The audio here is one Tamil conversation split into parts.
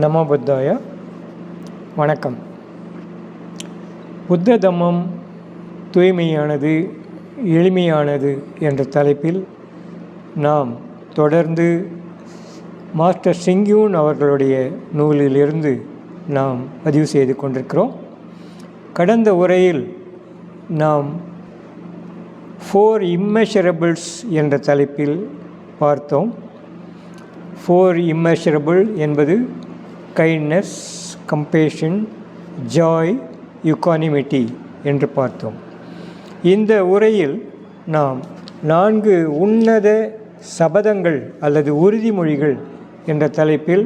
நமோ புத்தாய வணக்கம். புத்த தம்மம் தூய்மையானது எளிமையானது என்ற தலைப்பில் நாம் தொடர்ந்து மாஸ்டர் சிங்கியூன் அவர்களுடைய நூலிலிருந்து நாம் பதிவு செய்து கொண்டிருக்கிறோம். கடந்த உரையில் நாம் ஃபோர் இம்மெஷரபிள்ஸ் என்ற தலைப்பில் பார்த்தோம். ஃபோர் இம்மெஷரபிள் என்பது கைண்ட்னஸ் கம்பேஷன் ஜாய் யுக்கானிமிட்டி என்று பார்த்தோம். இந்த உரையில் நாம் நான்கு உன்னத சபதங்கள் அல்லது உறுதிமொழிகள் என்ற தலைப்பில்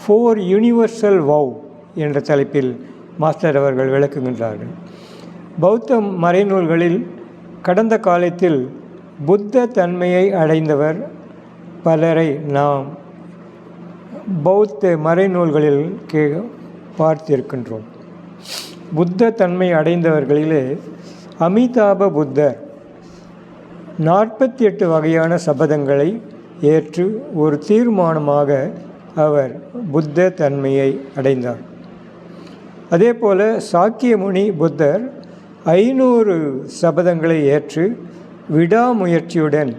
ஃபோர் யூனிவர்சல் வவ் என்ற தலைப்பில் மாஸ்டர் அவர்கள் விளக்குகின்றார்கள். பௌத்த மறைநூல்களில் கடந்த காலத்தில் புத்த தன்மையை அடைந்தவர் பலரை நாம் பௌத்த மறைநூல்களில் கே பார்த்திருக்கின்றோம். புத்த தன்மை அடைந்தவர்களிலே அமிதாப புத்தர் நாற்பத்தி எட்டு வகையான சபதங்களை ஏற்று ஒரு தீர்மானமாக அவர் புத்த தன்மையை அடைந்தார். அதே போல சாக்கியமுனி புத்தர் ஐநூறு சபதங்களை ஏற்று விடாமுயற்சியுடன்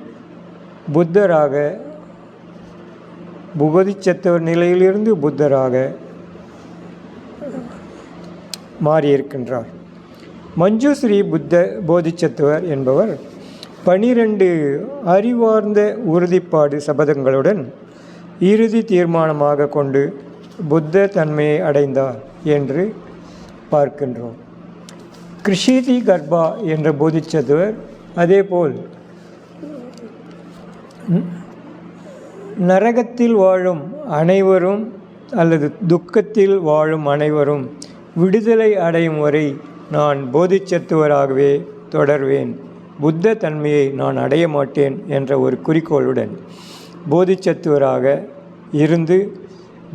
புத்தராக புகதிச்சத்தவர் நிலையிலிருந்து புத்தராக மாறியிருக்கின்றார். மஞ்சுஸ்ரீ புத்த போதிச்சத்துவர் என்பவர் பனிரெண்டு அறிவார்ந்த உறுதிப்பாடு சபதங்களுடன் இறுதி தீர்மானமாக கொண்டு புத்த தன்மையை அடைந்தார் என்று பார்க்கின்றோம். கிருஷிதி கர்பா என்ற போதிச்சதுவர் அதேபோல் நரகத்தில் வாழும் அனைவரும் அல்லது துக்கத்தில் வாழும் அனைவரும் விடுதலை அடையும் வரை நான் போதிச்சத்துவராகவே தொடர்வேன். புத்த தன்மையை நான் அடைய மாட்டேன் என்ற ஒரு குறிக்கோளுடன் போதிச்சத்துவராக இருந்து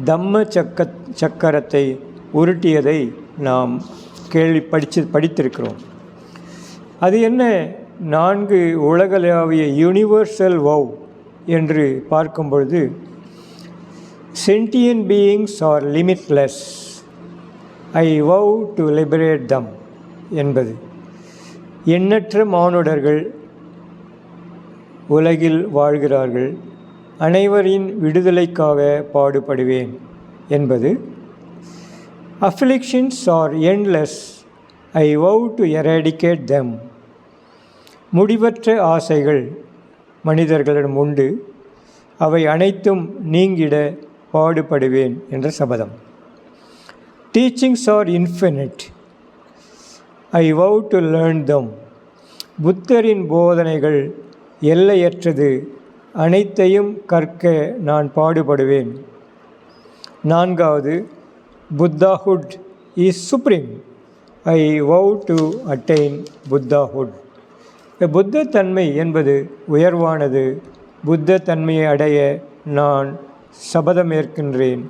தம்ம சக்க சக்கரத்தை உருட்டியதை நாம் கேள்வி படித்து படித்திருக்கிறோம். அது என்ன? நான்கு உலகளாவிய யூனிவர்சல் வவ் என்று பார்க்கும் பொழுது sentient beings are limitless I vow to liberate them என்பது. எண்ணற்ற மானுடர்கள் உலகில் வாழ்கிறார்கள். அனைவரின் விடுதலைக்காக பாடுபடுவேன் என்பது. Afflictions are endless I vow to eradicate them முடிவற்ற ஆசைகள் மனிதர்களிடம் உண்டு. அவை அனைத்தும் நீங்கிட பாடுபடுவேன் என்ற சபதம். Teachings are infinite I vow to learn them புத்தரின் போதனைகள் எல்லையற்றது. அனைத்தையும் கற்க நான் பாடுபடுவேன். நான்காவது Buddhahood is supreme I vow to attain Buddhahood Buddha தன்மை என்பது உயர்வானது. புத்த தன்மையை அடைய நான் சபதமேற்கின்றேன்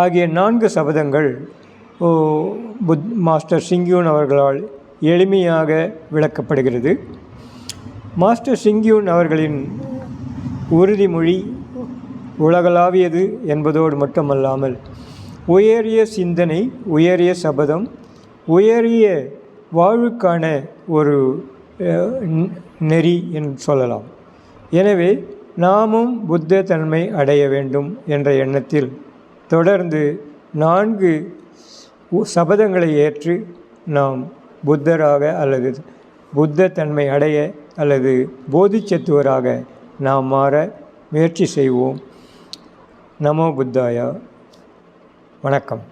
ஆகிய நான்கு சபதங்கள் புத் மாஸ்டர் சிங்கியூன் அவர்களால் எளிமையாக விளக்கப்படுகிறது. மாஸ்டர் சிங்யூன் அவர்களின் உறுதிமொழி உலகளாவியது என்பதோடு மட்டுமல்லாமல் உயரிய சிந்தனை உயரிய சபதம் உயரிய வாழ்வுக்கான ஒரு நெறி என்று சொல்லலாம். எனவே நாமும் புத்த தன்மை அடைய வேண்டும் என்ற எண்ணத்தில் தொடர்ந்து நான்கு சபதங்களை ஏற்று நாம் புத்தராக அல்லது புத்த தன்மை அடைய அல்லது போதிச்சத்துவராக நாம் மாற முயற்சி செய்வோம். நமோ புத்தாயா. வணக்கம்.